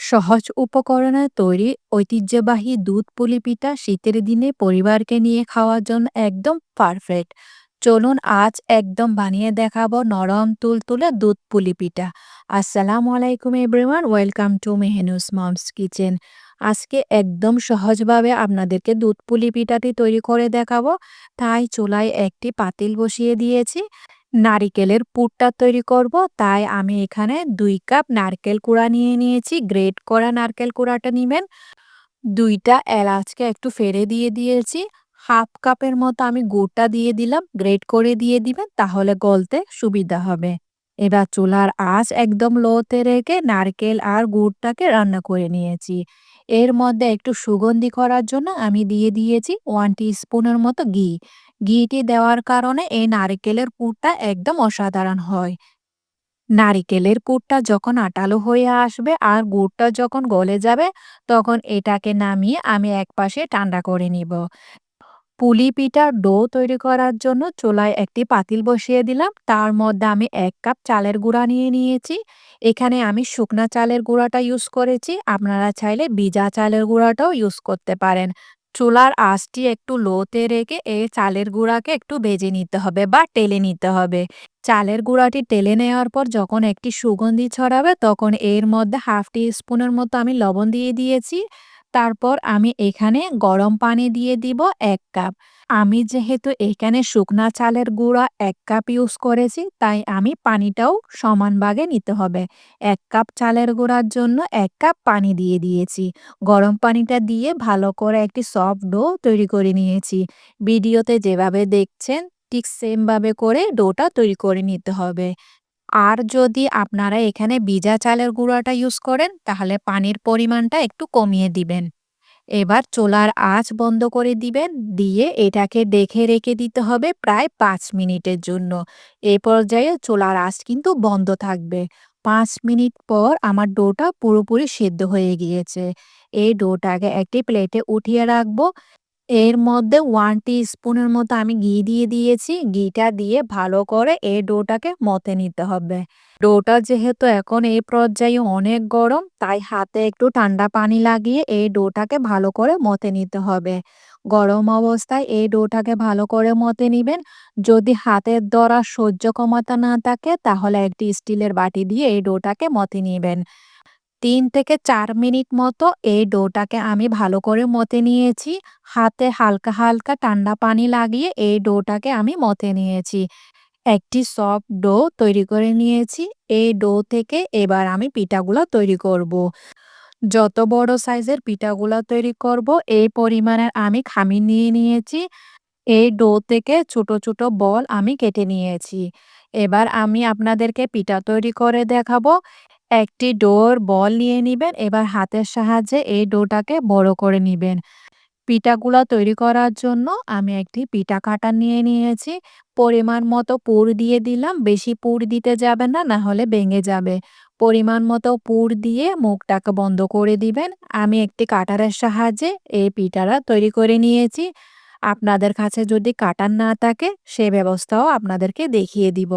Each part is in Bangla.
সহজ উপকরণে তৈরি ঐতিহ্যবাহী দুধ পুলি পিঠা শীতের দিনে পরিবারকে নিয়ে খাওয়ার জন্য একদম পারফেক্ট চলুন আজ একদম বানিয়ে দেখাবো নরম তুলতুলে দুধ পুলি পিঠা। আসসালামু আলাইকুম এভরিওয়ান ওয়েলকাম টু মেহেনুস মমস কিচেন আজকে একদম সহজভাবে আপনাদেরকে দুধ পুলি পিঠাটি তৈরি করে দেখাবো। তাই চুলায় একটি পাতিল বসিয়ে দিয়েছি। নারিকেলের পুরটা তৈরি করব। তাই আমি এখানে দুই কাপ নারকেল কুড়া নিয়ে নিয়েছি। গ্রেট করা নারকেল কুড়াটা নেবেন। দুইটা এলাচকে একটু ফেরে দিয়ে দিয়েছি। হাফ কাপের মতো আমি গুড়টা দিয়ে দিলাম। গ্রেট করে দিয়ে দিবেন, তাহলে গলতে সুবিধা হবে। এবার চুলার আঁচ একদম লোতে রেখে নারকেল আর গুড়টাকে রান্না করে নিয়েছি। এর মধ্যে একটু সুগন্ধি করার জন্য আমি দিয়ে দিয়েছি ওয়ান স্পুনের মতো ঘি। ঘিটি দেওয়ার কারণে এই নারিকেলের পুরটা একদম অসাধারণ হয়। নারিকেলের পুরটা যখন আটালো হয়ে আসবে আর গুড়টা যখন গলে যাবে, তখন এটাকে নামিয়ে আমি একপাশে ঠান্ডা করে নিব। পুলি পিঠার ডো তৈরি করার জন্য চুলায় একটি পাতিল বসিয়ে দিলাম। তার মধ্যে আমি এক কাপ চালের গুঁড়া নিয়ে নিয়েছি। এখানে আমি শুকনা চালের গুঁড়াটা ইউজ করেছি। আপনারা চাইলে ভিজা চালের গুঁড়াটাও ইউজ করতে পারেন। চুলার আঁচটি একটু লোতে রেখে এই চালের গুঁড়াকে একটু ভেজে নিতে হবে বা টেলে নিতে হবে। চালের গুঁড়াটি টেলে নেওয়ার পর যখন একটি সুগন্ধি ছড়াবে তখন এর মধ্যে হাফ টি স্পুনের মতো আমি লবণ দিয়ে দিয়েছি। তারপর আমি এখানে গরম পানি দিয়ে দিব এক কাপ। আমি যেহেতু এখানে শুকনা চালের গুঁড়া এক কাপ ইউজ করেছি, তাই আমি পানিটাও সমান ভাগে নিতে হবে। এক কাপ চালের গুঁড়ার জন্য এক কাপ পানি দিয়ে দিয়েছি। গরম পানিটা দিয়ে ভালো করে একটি সফট ডো তৈরি করে নিয়েছি। ভিডিওতে যেভাবে দেখছেন, ঠিক সেমভাবে করে ডোটা তৈরি করে নিতে হবে। আর যদি আপনারা এখানে ভিজা চালের গুঁড়াটা ইউজ করেন, তাহলে পানির পরিমাণটা একটু কমিয়ে দিবেন। এবার চোলার আঁচ বন্ধ করে দিবেন, দিয়ে এটাকে দেখে রেখে দিতে হবে প্রায় পাঁচ মিনিটের জন্য। এ পর্যায়ে চোলার আঁচ কিন্তু বন্ধ থাকবে। পাঁচ মিনিট পর আমার ডোটা পুরোপুরি সেদ্ধ হয়ে গিয়েছে। এই ডোটাকে একটি প্লেটে উঠিয়ে রাখব। এর মধ্যে ওয়ান স্পুনের মতো আমি ঘি দিয়ে দিয়েছি। ঘিটা দিয়ে ভালো করে এই ডোটাকে মতে নিতে হবে। ডোটা যেহেতু এখন এই পর্যায়ে অনেক গরম, তাই হাতে একটু ঠান্ডা পানি লাগিয়ে এই ডোটাকে ভালো করে মতে নিতে হবে। গরম অবস্থায় এই ডোটাকে ভালো করে মতে নিবেন। যদি হাতের দ্বারা সহ্য ক্ষমতা না থাকে, তাহলে একটি স্টিলের বাটি দিয়ে এই ডোটাকে মতে নিবেন। তিন থেকে চার মিনিট মতো এই ডোটাকে আমি ভালো করে মতে নিয়েছি। হাতে হালকা হালকা ঠান্ডা পানি লাগিয়ে এই ডোটাকে আমি মতে নিয়েছি। একটি সফট ডো তৈরি করে নিয়েছি। এই ডো থেকে এবার আমি পিঠাগুলো তৈরি করব। যত বড় সাইজের পিঠাগুলো তৈরি করব, এই পরিমাণের আমি খামি নিয়ে নিয়েছি। এই ডো থেকে ছোট ছোট বল আমি কেটে নিয়েছি। এবার আমি আপনাদেরকে পিঠা তৈরি করে দেখাবো। একটি ডোর বল নিয়ে নিবেন, এবার হাতের সাহায্যে এই ডোটাকে বড় করে নিবেন। পিঠাগুলা তৈরি করার জন্য আমি একটি পিঠা কাটা নিয়ে নিয়েছি। পরিমাণ মতো পুর দিয়ে দিলাম, বেশি পুর দিতে যাবে না না হলে ভেঙে যাবে। পরিমাণ মতো পুর দিয়ে মুখটাকে বন্ধ করে দিবেন। আমি একটি কাটারের সাহায্যে এই পিঠাটা তৈরি করে নিয়েছি। আপনাদের কাছে যদি কাটার না থাকে, সে ব্যবস্থাও আপনাদেরকে দেখিয়ে দিব।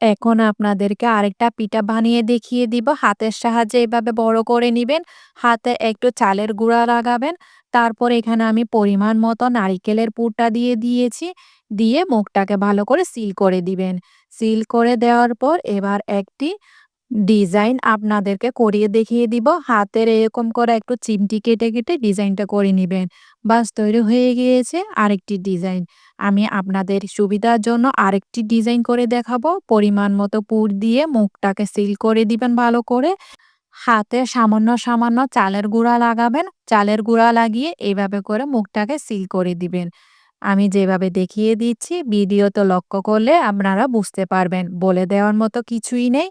এখন আপনাদেরকে আরেকটা পিঠা বানিয়ে দেখিয়ে দিব। হাতের সাহায্যে এভাবে বড় করে নেবেন, হাতে একটু চালের গুঁড়া লাগাবেন। তারপর এখানে আমি পরিমাণ মতো নারিকেলের পুরটা দিয়ে দিয়েছি। দিয়ে মুখটাকে ভালো করে সিল করে দিবেন। সিল করে দেওয়ার পর এবার একটি ডিজাইন আপনাদেরকে করিয়ে দেখিয়ে দিব। হাতের এরকম করে একটু চিমটি কেটে কেটে ডিজাইনটা করে নেবেন। বাস, তৈরি হয়ে গিয়েছে আরেকটি ডিজাইন। আমি আপনাদের সুবিধার জন্য আরেকটি ডিজাইন করে দেখাবো। পরিমাণ মতো পুর দিয়ে মুখটাকে সিল করে দিবেন ভালো করে। হাতে সামান্য সামান্য চালের গুঁড়া লাগাবেন। চালের গুঁড়া লাগিয়ে এইভাবে করে মুখটাকে সিল করে দিবেন। আমি যেভাবে দেখিয়ে দিচ্ছি, ভিডিও তো লক্ষ্য করলে আপনারা বুঝতে পারবেন। বলে দেওয়ার মতো কিছুই নেই।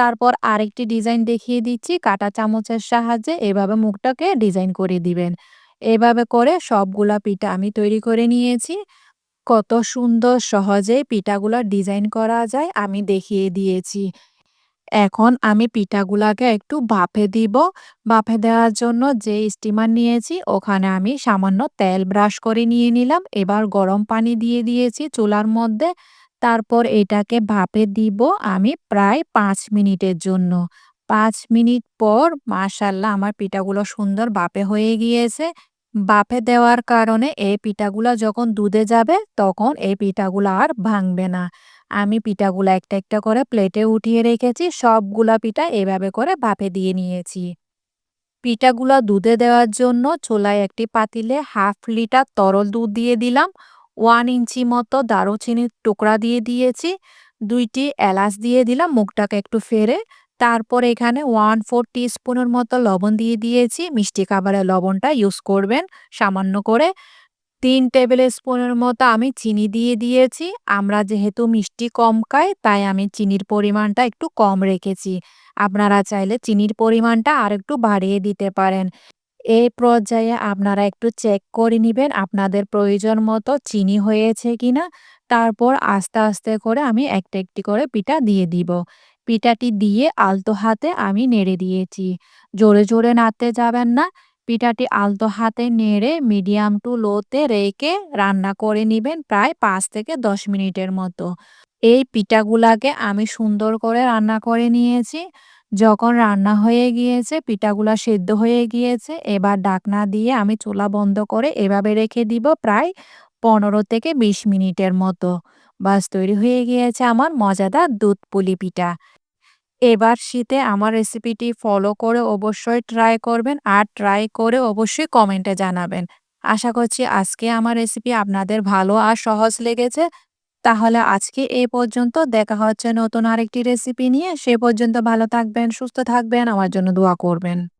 তারপর আরেকটি ডিজাইন দেখিয়ে দিচ্ছি। কাটা চামচের সাহায্যে এভাবে মুখটাকে ডিজাইন করে দিবেন। এভাবে করে সবগুলা পিঠা আমি তৈরি করে নিয়েছি। কত সুন্দর সহজেই পিঠাগুলা ডিজাইন করা যায় আমি দেখিয়ে দিয়েছি। এখন আমি পিঠাগুলাকে একটু বাফে দিব। বাফে দেওয়ার জন্য যে স্টিমার নিয়েছি ওখানে আমি সামান্য তেল ব্রাশ করে নিয়ে নিলাম। এবার গরম পানি দিয়ে দিয়েছি চুলার মধ্যে। তারপর এটাকে ভাপে দিব আমি প্রায় পাঁচ মিনিটের জন্য পাঁচ মিনিট পর মাশাআল্লাহ আমার পিঠাগুলো সুন্দর বাপে হয়ে গিয়েছে। বাপে দেওয়ার কারণে এই পিঠাগুলো যখন দুধে যাবে তখন এই পিঠাগুলো আর ভাঙবে না। আমি পিঠাগুলো একটা, একটা করে প্লেটে উঠিয়ে রেখেছি। সবগুলা পিঠা এভাবে করে ভাপে দিয়ে নিয়েছি। পিঠাগুলো দুধে দেওয়ার জন্য চুলায় একটি পাতিলে হাফ লিটার তরল দুধ দিয়ে দিলাম। 1 ইঞ্চি মতো দারুচিনির টুকরা দিয়ে দিয়েছি। দুইটি এলাচ দিয়ে দিলাম, মুখটাকে একটু ফেরে তারপর এখানে 1/4 টিস্পুনের মতো লবণ দিয়ে দিয়েছি। মিষ্টি খাবারে লবণটা ইউজ করবেন সামান্য করে। তিন টেবিল স্পুনের মতো আমি চিনি দিয়ে দিয়েছি। আমরা যেহেতু মিষ্টি কম খাই, তাই আমি চিনির পরিমাণটা একটু কম রেখেছি। আপনারা চাইলে চিনির পরিমাণটা আর একটু বাড়িয়ে দিতে পারেন। এই পর্যায়ে আপনারা একটু চেক করে নেবেন আপনাদের প্রয়োজন মতো চিনি হয়েছে কিনা। তারপর আস্তে, আস্তে করে আমি একটা, একটি করে পিঠা দিয়ে দিব। পিঠাটি দিয়ে আলতো হাতে আমি নেড়ে দিয়েছি। জোরে, জোরে নাড়তে যাবেন না। পিঠাটি আলতো হাতে নেড়ে মিডিয়াম টু লোতে রেখে রান্না করে নেবেন প্রায় পাঁচ থেকে ১০ মিনিটের মতো। এই পিঠাগুলাকে আমি সুন্দর করে রান্না করে নিয়েছি। যখন রান্না হয়ে গিয়েছে, পিঠাগুলা সেদ্ধ হয়ে গিয়েছে, এবার ডাকনা দিয়ে আমি চুলা বন্ধ করে এভাবে রেখে দিব প্রায় ১৫ থেকে ২০ মিনিটের মতো। বাস, তৈরি হয়ে গিয়েছে আমার মজাদার দুধ পুলি পিঠা। এবার শীতে আমার রেসিপিটি ফলো করে অবশ্যই ট্রাই করবেন আর ট্রাই করে অবশ্যই কমেন্টে জানাবেন। আশা করছি আজকে আমার রেসিপি আপনাদের ভালো আর সহজ লেগেছে। তাহলে আজকে এই পর্যন্ত দেখা হচ্ছে নতুন আরেকটি রেসিপি নিয়ে। সে পর্যন্ত ভালো থাকবেন, সুস্থ থাকবেন, আমার জন্য দোয়া করবেন।